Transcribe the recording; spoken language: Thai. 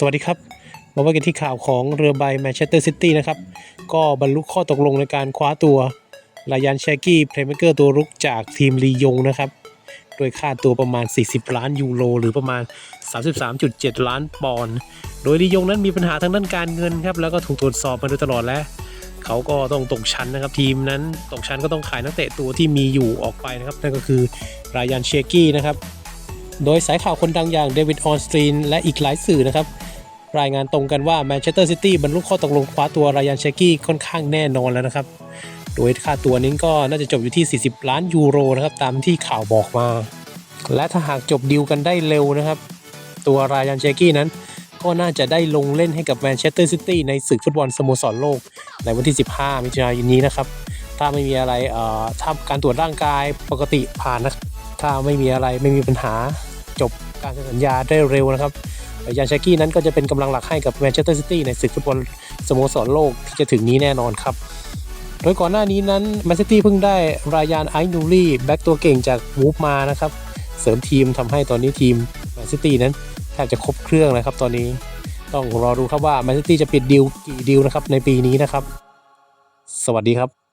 สวัสดีครับ มาว่ากันที่ข่าวของเรือใบแมนเชสเตอร์ซิตี้นะครับ ก็บรรลุข้อตกลงในการคว้าตัวลายันแชกกี้เพลย์เมเกอร์ตัวรุกจากทีมลียงนะครับ โดยค่าตัวประมาณ 40 ล้านยูโรหรือประมาณ 33.7 ล้านปอนด์โดยลียงนั้นมีปัญหาทางด้านการเงินครับ แล้วก็ถูกตรวจสอบมาโดยตลอดและเขาก็ต้องตกชั้นนะครับ ทีมนั้นตกชั้นก็ต้องขายนักเตะตัวที่มีอยู่ออกไปนะครับนั่นก็คือรายันเชกี้นะครับโดยสายข่าวคนดังอย่างเดวิดออนสตรีนและอีกหลายสื่อนะครับ รายงานตรงกันว่าแมนเชสเตอร์ซิตี้บรรลุข้อตกลงคว้าตัวรายันเชกกี้ค่อนข้างแน่นอนแล้วนะครับ โดยค่าตัวนี้ก็น่าจะจบอยู่ที่ 40 ล้านยูโรนะครับตามที่ข่าวบอกมา และถ้าหากจบดีลกันได้เร็วนะครับ ตัวรายันเชกกี้นั้น ก็น่าจะได้ลงเล่นให้กับแมนเชสเตอร์ซิตี้ในศึกฟุตบอลสโมสรโลก ในวันที่ 15 มิถุนายนนี้นะครับถ้าไม่มีอะไรเอ่อถ้าการตรวจร่างกายปกติผ่านนะถ้าไม่มีอะไรไม่มีปัญหาจบการเซ็นสัญญาได้เร็วนะครับ ยานชากี้นั้นก็จะเป็นกำลังหลักให้กับแมนเชสเตอร์ซิตี้ในศึกฟุตบอลสโมสรโลกที่จะถึงนี้แน่นอนครับ โดยก่อนหน้านี้นั้นแมนซิตี้เพิ่งได้รายานไอนูรี่แบ็กตัวเก่งจากวูฟมานะครับ เสริมทีมทำให้ตอนนี้ทีมแมนซิตี้นั้นแทบจะครบเครื่องแล้วครับตอนนี้ต้องรอดูครับว่าแมนซิตี้จะปิดดีลกี่ดีลนะครับในปีนี้นะครับ สวัสดีครับ